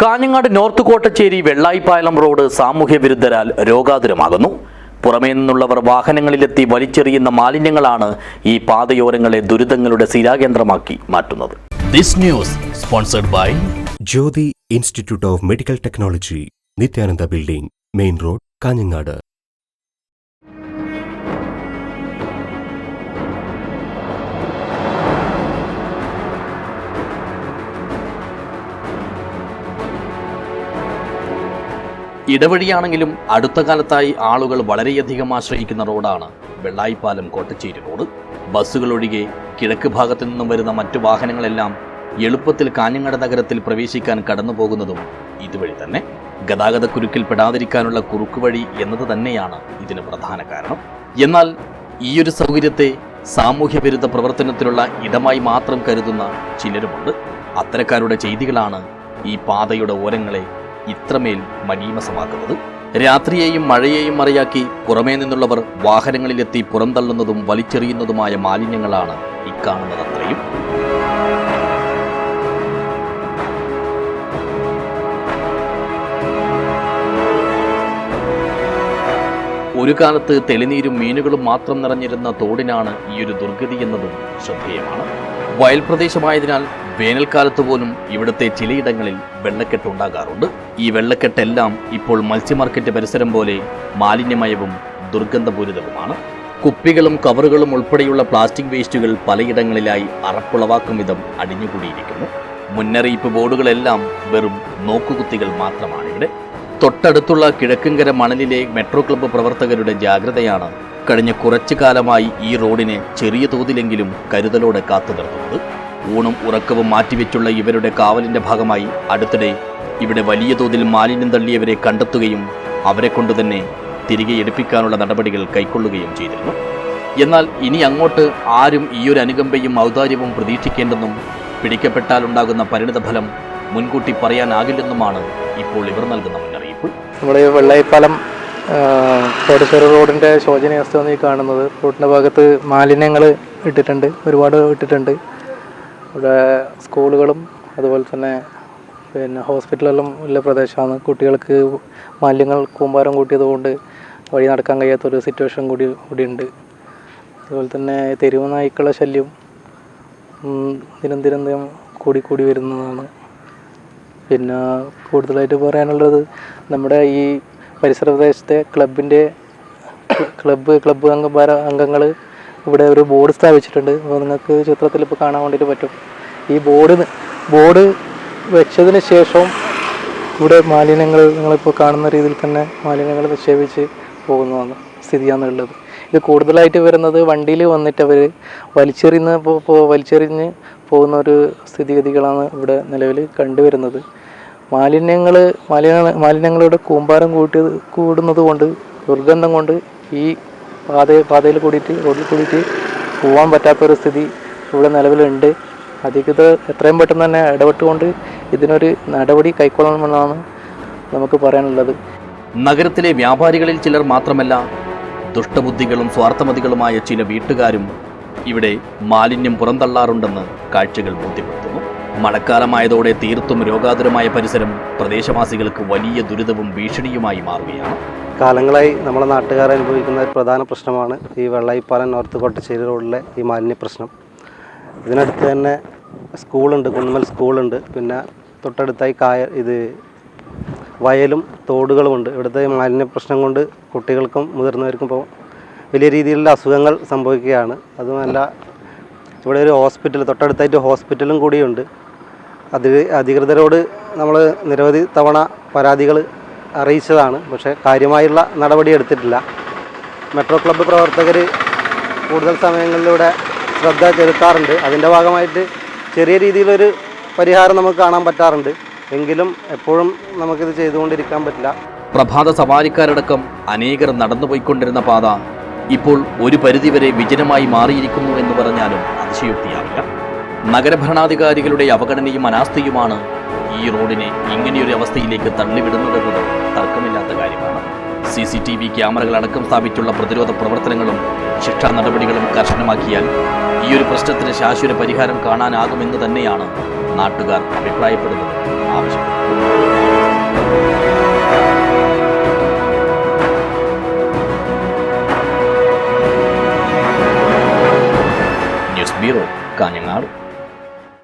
Kanhangad north Kottacheri Vellayippalam road സാമൂഹ്യ വിരുദ്ധരാൽ രോഗാതുരമാകുന്നു. പുറമേ നിന്നുള്ളവർ വാഹനങ്ങളിലെത്തി വലിച്ചെറിയുന്ന മാലിന്യങ്ങളാണ് ഈ പാതയോരങ്ങളെ ദുരിതങ്ങളുടെ സ്ഥിരാകേന്ദ്രമാക്കി മാറ്റുന്നത്. This news sponsored by Jyothi institute of medical technology Nithyananda building main road Kanhangad. ഇടവഴിയാണെങ്കിലും അടുത്ത കാലത്തായി ആളുകൾ വളരെയധികം ആശ്രയിക്കുന്ന റോഡാണ് വെള്ളായിപ്പാലം കോട്ടച്ചേരി റോഡ്. ബസ്സുകൾ ഒഴികെ കിഴക്ക് ഭാഗത്തു നിന്നും വരുന്ന മറ്റു വാഹനങ്ങളെല്ലാം എളുപ്പത്തിൽ കാഞ്ഞങ്ങാട് നഗരത്തിൽ പ്രവേശിക്കാൻ കടന്നു പോകുന്നതും ഇതുവഴി തന്നെ. ഗതാഗതക്കുരുക്കിൽ പെടാതിരിക്കാനുള്ള കുറുക്കുവഴി എന്നത് തന്നെയാണ് ഇതിന് പ്രധാന കാരണം. എന്നാൽ ഈയൊരു സൗകര്യത്തെ സാമൂഹ്യ വിരുദ്ധ പ്രവർത്തനത്തിലുള്ള ഇടമായി മാത്രം കരുതുന്ന ചിലരുമുണ്ട്. അത്തരക്കാരുടെ ചെയ്തികളാണ് ഈ പാതയുടെ ഓരങ്ങളെ ഇത്രമേൽ മനീമസമാക്കുന്നത് രാത്രിയെയും മഴയെയും മറയാക്കി പുറമേ നിന്നുള്ളവർ വാഹനങ്ങളിലെത്തി പുറന്തള്ളുന്നതും വലിച്ചെറിയുന്നതുമായ മാലിന്യങ്ങളാണ് ഇക്കാണുന്നതത്രയും ഒരു കാലത്ത് തെളിനീരും മീനുകളും മാത്രം നിറഞ്ഞിരുന്ന തോടിനാണ് ഈ ഒരു ദുർഗതി എന്നതും ശ്രദ്ധേയമാണ്. വയൽ പ്രദേശമായതിനാൽ വേനൽക്കാലത്ത് പോലും ഇവിടുത്തെ ചിലയിടങ്ങളിൽ വെള്ളക്കെട്ടുണ്ടാകാറുണ്ട് ഈ വെള്ളക്കെട്ടെല്ലാം ഇപ്പോൾ മത്സ്യമാർക്കറ്റ് പരിസരം പോലെ മാലിന്യമയവും ദുർഗന്ധപൂരിതവുമാണ്. കുപ്പികളും കവറുകളും ഉൾപ്പെടെയുള്ള പ്ലാസ്റ്റിക് വേസ്റ്റുകൾ പലയിടങ്ങളിലായി അറപ്പുളവാക്കും വിധം അടിഞ്ഞുകൂടിയിരിക്കുന്നു. മുന്നറിയിപ്പ് ബോർഡുകളെല്ലാം വെറും നോക്കുകുത്തികൾ മാത്രമാണ് ഇവിടെ. തൊട്ടടുത്തുള്ള കിഴക്കുംകര മണലിലെ മെട്രോ ക്ലബ്ബ് പ്രവർത്തകരുടെ ജാഗ്രതയാണ് കഴിഞ്ഞ കുറച്ചു കാലമായി ഈ റോഡിനെ ചെറിയ തോതിലെങ്കിലും കരുതലോടെ കാത്തു നിർത്തുന്നത് ഊണും ഉറക്കവും മാറ്റിവെച്ചുള്ള ഇവരുടെ കാവലിന്റെ ഭാഗമായി അടുത്തിടെ ഇവിടെ വലിയ തോതിൽ മാലിന്യം തള്ളിയവരെ കണ്ടെത്തുകയും അവരെ കൊണ്ടുതന്നെ തിരികെ എടുപ്പിക്കാനുള്ള നടപടികൾ കൈക്കൊള്ളുകയും ചെയ്തിരുന്നു. എന്നാൽ ഇനി അങ്ങോട്ട് ആരും ഈയൊരു അനുകമ്പയും ഔദാര്യവും പ്രതീക്ഷിക്കേണ്ടെന്നും പിടിക്കപ്പെട്ടാലുണ്ടാകുന്ന പരിണിതഫലം മുൻകൂട്ടി പറയാനാകില്ലെന്നുമാണ് ഇപ്പോൾ ഇവർ നൽകുന്ന മുന്നറിയിപ്പ്. നമ്മുടെ വെള്ളയപ്പാലം കോടശ്വര റോഡിന്റെ ശോചനീയാവസ്ഥയാണ് ഈ കാണുന്നത്. റോഡിന്റെ ഭാഗത്ത് മാലിന്യങ്ങൾ ഇട്ടിട്ടുണ്ട് ഒരുപാട് ഇട്ടിട്ടുണ്ട്. ഇവിടെ സ്കൂളുകളും അതുപോലെ തന്നെ പിന്നെ ഹോസ്പിറ്റലെല്ലാം ഉള്ള പ്രദേശമാണ്. കുട്ടികൾക്ക് മാലിന്യങ്ങൾ കൂമ്പാരം കൂട്ടിയത് കൊണ്ട് വഴി നടക്കാൻ കഴിയാത്തൊരു സിറ്റുവേഷൻ കൂടി കൂടിയുണ്ട് അതുപോലെ തന്നെ തെരുവ് നായ്ക്കളുടെ ശല്യം ദിനം കൂടി കൂടി വരുന്നതാണ്. പിന്നെ കൂടുതലായിട്ട് പറയാനുള്ളത് നമ്മുടെ ഈ പരിസര പ്രദേശത്തെ ക്ലബിന്റെ ക്ലബ്ബ് ക്ലബ് അംഗ അംഗങ്ങൾ ഇവിടെ ഒരു ബോർഡ് സ്ഥാപിച്ചിട്ടുണ്ട്. അപ്പോൾ നിങ്ങൾക്ക് ചിത്രത്തിൽ ഇപ്പോൾ കാണാൻ വേണ്ടിയിട്ട് പറ്റും. ഈ ബോർഡ് ബോർഡ് വെച്ചതിന് ശേഷം ഇവിടെ മാലിന്യങ്ങൾ നിങ്ങളിപ്പോൾ കാണുന്ന രീതിയിൽ തന്നെ മാലിന്യങ്ങൾ നിക്ഷേപിച്ച് പോകുന്നതാണ് സ്ഥിതിയാണുള്ളത്. ഇത് കൂടുതലായിട്ട് വരുന്നത് വണ്ടിയിൽ വന്നിട്ട് അവർ വലിച്ചെറിയുന്ന വലിച്ചെറിഞ്ഞ് പോകുന്ന ഒരു സ്ഥിതിഗതികളാണ് ഇവിടെ നിലവിൽ കണ്ടുവരുന്നത്. മാലിന്യങ്ങൾ മാലിന്യ മാലിന്യങ്ങളുടെ കൂമ്പാരം കൂട്ടി കൂടുന്നത് കൊണ്ട് ദുർഗന്ധം കൊണ്ട് ഈ പാത പാതയിൽ കൂടിയിട്ട് റോഡിൽ കൂടിയിട്ട് പോകാൻ പറ്റാത്ത ഒരു സ്ഥിതി ഇവിടെ നിലവിലുണ്ട്. അധികൃതർ എത്രയും പെട്ടെന്ന് തന്നെ ഇടപെട്ടുകൊണ്ട് ഇതിനൊരു നടപടി കൈക്കൊള്ളണമെന്നാണ് നമുക്ക് പറയാനുള്ളത്. നഗരത്തിലെ വ്യാപാരികളിൽ ചിലർ മാത്രമല്ല ദുഷ്ടബുദ്ധികളും സ്വാർത്ഥമതികളുമായ ചില വീട്ടുകാരും ഇവിടെ മാലിന്യം പുറന്തള്ളാറുണ്ടെന്ന് കാഴ്ചകൾ ബോധ്യപ്പെടുത്തുന്നു. മഴക്കാലമായതോടെ തീർത്തും രോഗാതുരമായ പരിസരം പ്രദേശവാസികൾക്ക് വലിയ ദുരിതവും ഭീഷണിയുമായി മാറുകയാണ്. കാലങ്ങളായി നമ്മുടെ നാട്ടുകാർ അനുഭവിക്കുന്ന ഒരു പ്രധാന പ്രശ്നമാണ് ഈ വെള്ളയിപ്പാലം നോർത്ത് കോട്ടശ്ശേരി റോഡിലെ ഈ മാലിന്യ പ്രശ്നം. ഇതിനടുത്ത് തന്നെ സ്കൂളുണ്ട് കുന്നുമൽ സ്കൂളുണ്ട്. പിന്നെ തൊട്ടടുത്തായി കായ ഇത് വയലും തോടുകളുമുണ്ട് ഇവിടുത്തെ മാലിന്യ പ്രശ്നം കൊണ്ട് കുട്ടികൾക്കും മുതിർന്നവർക്കും ഇപ്പോൾ വലിയ രീതിയിലുള്ള അസുഖങ്ങൾ സംഭവിക്കുകയാണ്. അതുമല്ല ഇവിടെ ഒരു ഹോസ്പിറ്റൽ തൊട്ടടുത്തായിട്ട് ഹോസ്പിറ്റലും കൂടിയുണ്ട്. അത് അധികൃതരോട് നമ്മൾ നിരവധി തവണ പരാതികൾ അറിയിച്ചതാണ്. പക്ഷേ കാര്യമായുള്ള നടപടി എടുത്തിട്ടില്ല. മെട്രോ ക്ലബ്ബ് പ്രവർത്തകർ കൂടുതൽ സമയങ്ങളിലൂടെ ശ്രദ്ധ ചെലുത്താറുണ്ട്. അതിന്റെ ഭാഗമായിട്ട് ചെറിയ രീതിയിലൊരു പരിഹാരം നമുക്ക് കാണാൻ പറ്റാറുണ്ട്. എങ്കിലും എപ്പോഴും നമുക്കിത് ചെയ്തുകൊണ്ടിരിക്കാൻ പറ്റില്ല. പ്രഭാത സവാരിക്കാരടക്കം അനേകർ നടന്നുപോയിക്കൊണ്ടിരുന്ന പാത ഇപ്പോൾ ഒരു പരിധിവരെ വിജനമായി മാറിയിരിക്കുന്നു എന്ന് പറഞ്ഞാലും അതിശയോക്തിയാവില്ല. നഗരഭരണാധികാരികളുടെ അവഗണനയും അനാസ്ഥയുമാണ് ഈ റോഡിനെ ഇങ്ങനെയൊരു അവസ്ഥയിലേക്ക് തള്ളിവിടുന്നതെന്നത്. തർക്കമില്ലാത്ത കാര്യമാണ്. സി സി ടി വി ക്യാമറകളടക്കം സ്ഥാപിച്ചുള്ള പ്രതിരോധ പ്രവർത്തനങ്ങളും ശിക്ഷാ നടപടികളും കർശനമാക്കിയാൽ ഈ ഒരു പ്രശ്നത്തിന് ശാശ്വത പരിഹാരം കാണാനാകുമെന്ന് തന്നെയാണ് നാട്ടുകാർ അഭിപ്രായപ്പെടുന്നത്. ആവശ്യപ്പെടുന്നത്